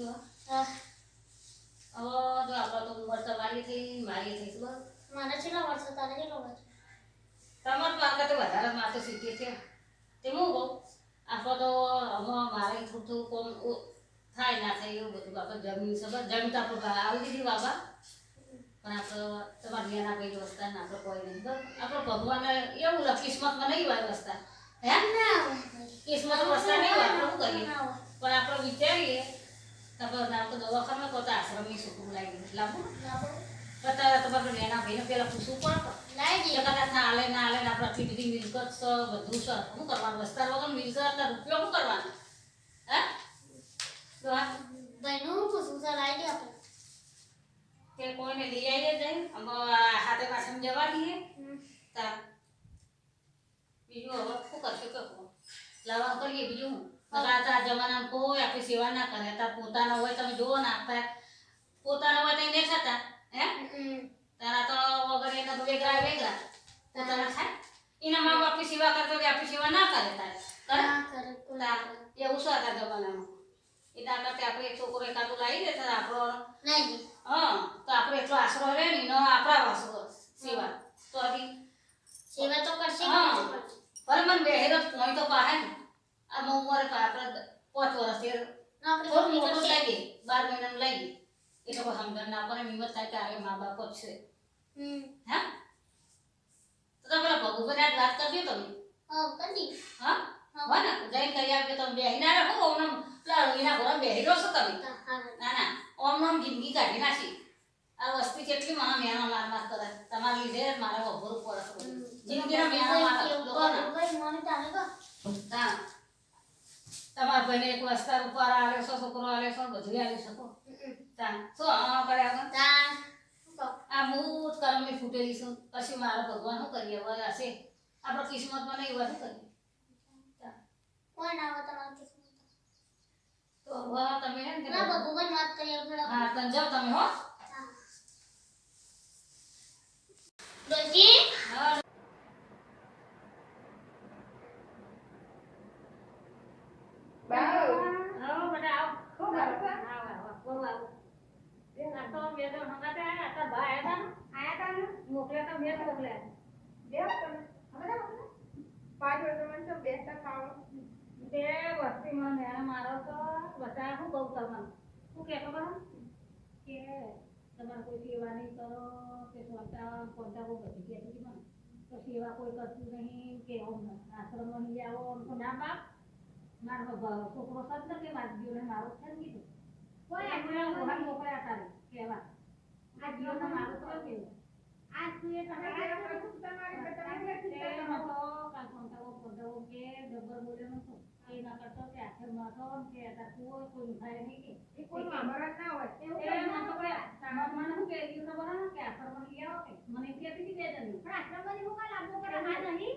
જો હવે જો આપણે તો ઉંમર તમારી થઈ મારી થઈ બરાબર મારે છેલ્લા વર્ષ તારે કેટલા વર્ષ તો તો વધારે મારે તો છે તે હું કહું આપણે તો હવે મારે થોડું થોડું કોમ થાય ના થાય એવું બધું આપણે જમીન સબર જમીન તો આપણે બહાર આવી દીધી બાબા પણ આપણે તમારે રિયાના કઈ વસ્તા ને આપણે કોઈ નહીં આપણે ભગવાને એવું લ- કિસ્મતમાં નહીં હોય વસ્તા હે કિસ્મત વસ્તા નહીં હોય આપણે શું પણ આપણે વિચારીએ તો આપણે આપણે દવાખાને કહો તો આશ્રમની છોકરું લાવી લાવું અત્યારે તમારે નેના ભાઈને પેલા પૂછવું પડે લાવી. કે કદાચ ના આલે ના આલે ને આપણે આટલી બધી મિલકત છે બધું છે શું કરવાનું વસ્તાર વગર મિલકત એટલે રૂપિયો શું કરવાનો હે તો આ ભાઈનું હું પૂછું છે લાવી દે આપણે કે કોઈને લઈ આવીએ જાય આમાં હાથે પાછળ જવા દઈએ તા બીજું હવે શું કરશે કે લાવવા કરીએ બીજું હું આ જમાનામાં કોઈ આપણી સેવા ના કરે. તાર પોતાના હોય તમે જુઓ ને આપતા પોતાના હોય તો એને થતા હે. તારા તો વગર એના તો વેગા તો પોતાના થાય એના મા બાપની સેવા કરતો હોય આપણી સેવા ના કરે તારે. કરે. એવું શું હતા જમાનામાં. એના કરતા આપણે એક છોકરો એકાદું લાવી દે તો આપણો. હા તો આપણો એટલો આશરો રહે ને એનો આપણા આશરો સેવા. તો હજી સેવા તો કરશે કે હા. પર મને બેહેરો પોઈ તો પાહે ને. આ બહુ ઉંમરે આપણે પાંચ ના, આપણે થોડું મમ્મી મોટું. લાગીએ બાર મહિનાનું લાગીએ એટલે કોઈ સમજણ ના પડે હિંમત થાય કે અરે મા બાપ જ છે. હા તો તમે પેલા ભગુભાઈ આજ વાત કરજો તમે હા, કરી દઈએ. હા હોય ને જઈને કરી આપજો તમે બેહી ના રહો ઓમ પેલા એના ઘોડા બેહી રહો છો તમે હા, હા. ના ના ઓમ ઓમ જિંદગી કાઢી નાખી આ વસ્તી કેટલી મને મેનો માર માર કરે તમારી લીધે મારા વભરું પડે છે. જિંદગીનો મેનો માર એવું લોકોના. કરું. ભાઈ, મને ચાલે તો. હા. તમારા ભાઈને એક વસ્તાર ઉપર આલે છો છોકરો આલે છો બધું આવી શકો. તા શું આ કરે આગળ તા? આ મૂત કરમની ફૂટેલી છું પછી મારો ભગવાન શું કરીએ હવે હશે આપણો કિસ્મતમાં નહીં શું કરીએ તા. ના આવે તમારા કિસ્મત. તો હવે તમે હે ને ના, વાત કરીએ. હા તને જાઓ તમે હો હા. પાંચ તો બેસતા વસ્તીમાં મારો તો બધા કહું તમને? શું કે ખબર? કે તમારે કોઈ સેવા નહીં કરો કે સ્વતા પોતા બહુ બધી કહેતી હતી મને તો સેવા કોઈ કરતું નહીં કે એવું આશ્રમમાં નહીં આવો તો ના બાપ મારો છોકરો સજ કે મારી જીવને મારો જ છે કીધું કોઈ એમને વહાણ મોકલ્યા તારે કહેવા. આ જીવને મારો તો કેવું આ તું એ તમે તમારા સેવા તો તમારી બેટા તમે તે કેટલી નતો કાલ ફોનતાવો ફોનતાવો કે જબર બોલ્યો નતો એ ના કરતો કે આખે માથો કે તાર કોઈ કોઈ થાય નહીં કે. એ કોઈનું આભાર ના હોય. એવું મને ના તો કોઈ મને શું કે ખબર હે કે આશ્રમમાં લઈ આવો કે? મને પણ આશ્રમ હું? હા. મને હું બોલીએ તો હું હું હું હું હો નહીં?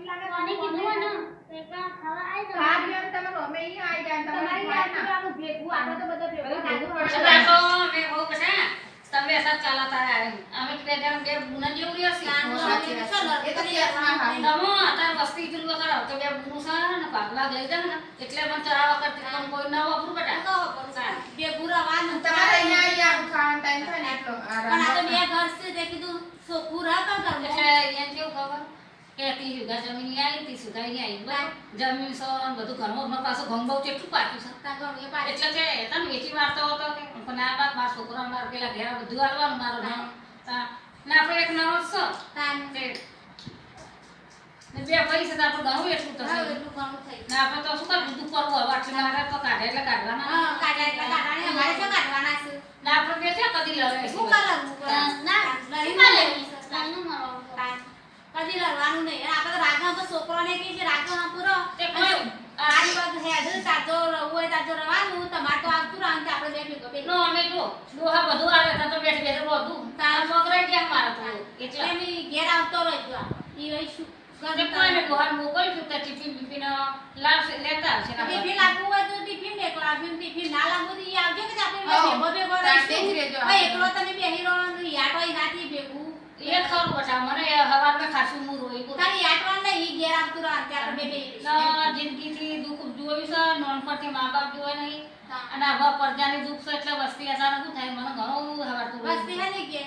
એટલે મને ચરા વખત તમને કોઈ ના વાપરું બેટા. બે ગુરાવાનું તમારે અહીંયા ઈ ખાવાનો time થાય ને એટલો પણ આ તો બે ઘર છે તે કીધું ચોખ્ખું રાખ કરવું એટલે કેવું ખબર? કે ત્રીસ વીઘા જમીન આવી હતી અહીં આવી બરાબર? જમીન સો બધું ઘરમાં ઘરમાં પાછું ઘઉં બહુ કેટલું પાક્યું છે? એટલે કે તમે વેચી મારતો હતો કે પણ આ બાપ મારા છોકરા મારા પેલા ઘેરા બધું હાલવાનું મારો નામ ના આપણે એક નવો છો ને બે પૈસા તો આપણે ઘણું એટલું તો એટલું ઘણું થઈ ને આપણે તો શું કરવું બધું કરવું હવે આટલું મારે તો કાઢે એટલે કાઢવાના. હા કાઢ્યા એટલે કાઢવાના. મારે શું કાઢવાના છે? ના આપણે બે કદી લડે શું કરવું ના, લઈ ના લેવી. કદી લડવાનું નહીં. આપણે તો રાગના તો છોકરાને કહે છે રાગના પૂરો કોઈ બાજુ હેડ તાજો રહવું હોય તાજો રવાનું તમારે તો આવતું રહે કે આપણે બે ભેગો ભેગો નો અમે જો ડોહા બધું આવે તો બેઠ બેઠી બેઠી બધું તારા મોગરાઈ ગયા મારા તો એટલે એટલે ઘેર આવતો રહેજો ઈ હોય શું કોઈને ડોહા મોકલશું તો ટિફિન બિફિન લાવશે લેતા આવશે ને ટિફિન લાવવું હોય તો ટિફિન ટિફિન ના લાવવું તો આવજો કે આપણે ભેગો ભેગો તાર તે જ રહીશું. રહેજો એકલો તમે બેહી રહો યાટો નાથી ભેગું. એ ખરું બટા મને હવારમાં ખાસું મૂળ હોય. બોલ. તારી યાટો ને ઈ ઘેર આવતું રહે ત્યાં આપણે બે બે ના, જિંદગીથી દુઃખ જોયું છે નાનપણથી મા બાપ જોવે નહીં. અને આવા પડદાની દુઃખ છે એટલે વસ્તી અચાનક શું થાય? મને ઘણું હવાતું હોય. હે ને કે?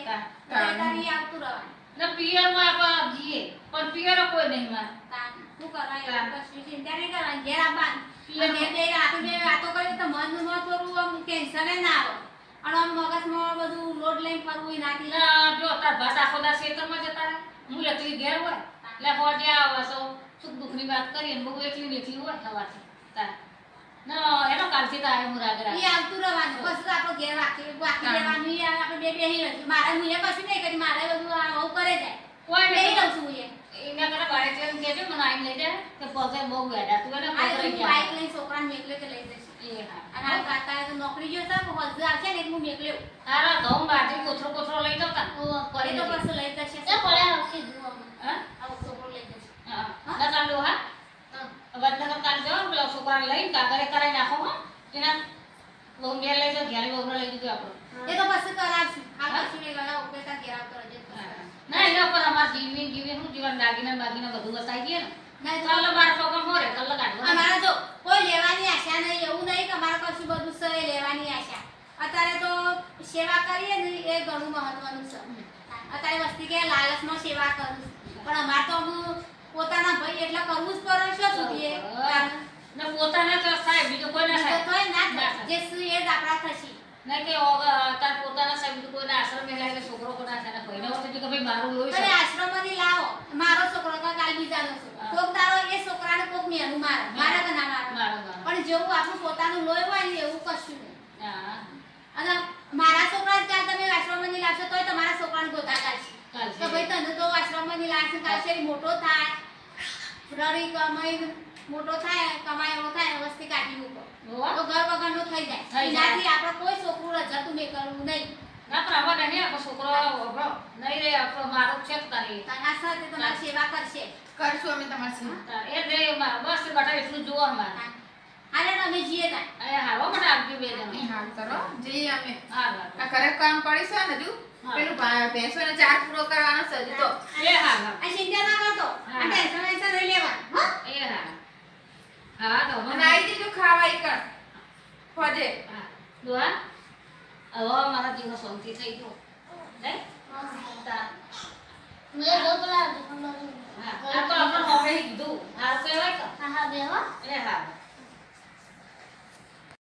તારી આવતું રહે. ને પિયરમાં આપણે જઈએ પણ પિયર કોઈ નહીં મારે. શું કરાય? તાન. ચિંતા નહીં કરવાની ઘેર આવવાનું. પિયર બે વાતો કરી તો મનમાં થોડું આમ ટેન્શન ના આવે. અને આમ મગજમાં બધું લોડ લઈને ફરવું એટલે જો તાર ભાત આખો દાડો ખેતરમાં જતા રહે હું એકલી ઘેર હોય એટલે હોજે આવે તો સુખ દુઃખની વાત કરીએ બહુ એકલી ને એકલી હોય થવાથી તાર. ના એનો કાલથી તો આવ્યો આવતું રહેવાનું. પછી તો ઘેર આપણે બે રહીશું મારે હું એ કશું નહીં કરી મારે બધું આવું કરે જાય કોઈ નહીં રહું છું એ. એના કરતા કહેજો મને આઈને લઈ જાય કે પગે બહુ વેડા તું એને બાઈક લઈને છોકરાને મેકલે કે લઈ હા અને આ કાકા તો નોકરી ગયો છે હજુ આવશે ને હું મેકલે તારા ઘઉં બાજરી કોથરો કોથરો લઈ જાવ તા એ તો પછી લઈ જશે. એ પડે આવશે જુઓ. હા? આવો છોકરો લઈ જશે. હા. ના ચાલો હા? વડનગર કાલ જાઓ પેલા છોકરાને લઈને કાગરે કરાવી નાખો હો? એના બહુ ઘેર લઈ જાઓ ઘેર બહુ લઈ દીધું આપણે. એ તો પછી કરાવશું. આ કશું નહીં ગયા ઉપેતા ઘેર આવતો રહેજે. ના એના પર અમાર જીવી જીવી શું જીવન દાગીના બાગીના બધું બતાવી દઈએ ને? નહીં તો કલ્લો બાર છોકરા મોરે કલ્લો કાઢવા અમારા જો કોઈ લેવાની આશા નહીં એવું નહીં કે અમારે કશું બધું છે એ લેવાની આશા અત્યારે તો સેવા કરીએ ને એ ઘણું મહત્વનું છે. અત્યારે વસ્તી કે લાલચમાં સેવા કરું પણ અમારે તો હું પોતાના ભાઈ એટલે કરવું જ પડે છે સુધી. ને પોતાને તો થાય બીજું કોઈ ના થાય. કોઈ ના થાય. જે શું એ જ આપણા થશે. ના કે તાર પોતાના સાહેબ બીજું કોઈને આશ્રમ મેળાય એટલે છોકરો કોઈ ના થાય? ને કોઈને હોય તો કે ભાઈ મારું લોહી છે. આશ્રમમાંથી લાવો. મારો છોકરો તો કાલ બીજાનો છોકરો કોક તારો એ છોકરાને કોક મેનું મારે? મારા કે ના મારો. પણ જેવું આપણું પોતાનું લોહી હોય ને એવું કશું નહીં. હા. અને મારા છોકરા ત્યાં તમે આશ્રમમાં લાવશો તોય તમારા છોકરાને ગોતા કાઢશે. તો ભાઈ તને તો આશ્રમમાં લાવશે કાઢશે મોટો થાય. રડી કમાઈ મોટો થાય કમાય એવો થાય વસ્તી કાઢી મૂકો. તો ઘર વગરનો થઈ જાય. થઈ જાય. એનાથી આપણે કોઈ છોકરું રજતું નહીં કરવું નહીં. ના આમાં નહીં આપણો છોકરો નહીં રે આપણો મારો છે તારી. સાથે તમારી સેવા કરશે. કરશું અમે તમારી સેવા. એ બસ બટા એટલું જોવા અમારે. હાલે તમે જીએ તા એ હારો મને આપજો બે જણ એ હાલ જઈએ અમે આ ઘરે કામ પડી છે ને હજુ? પેલું ભેંસોને ચાર પૂરો કરવાનો છે તો. એ હા હા. આ ચિંતા ના કરતો હા. આ ટેન્શન વેન્શન નહીં લેવા. હો? એ હા. હા તો મને આવી દીધું ખાવા કણ. હોજે દુઆ. હવે મારા જીવનો શાંતિ થઈ ગયો. લે મેં બોલા હા. આ તો આપણે હવે કીધું. આ કહેવાય કે હા હા બે હો એ હા.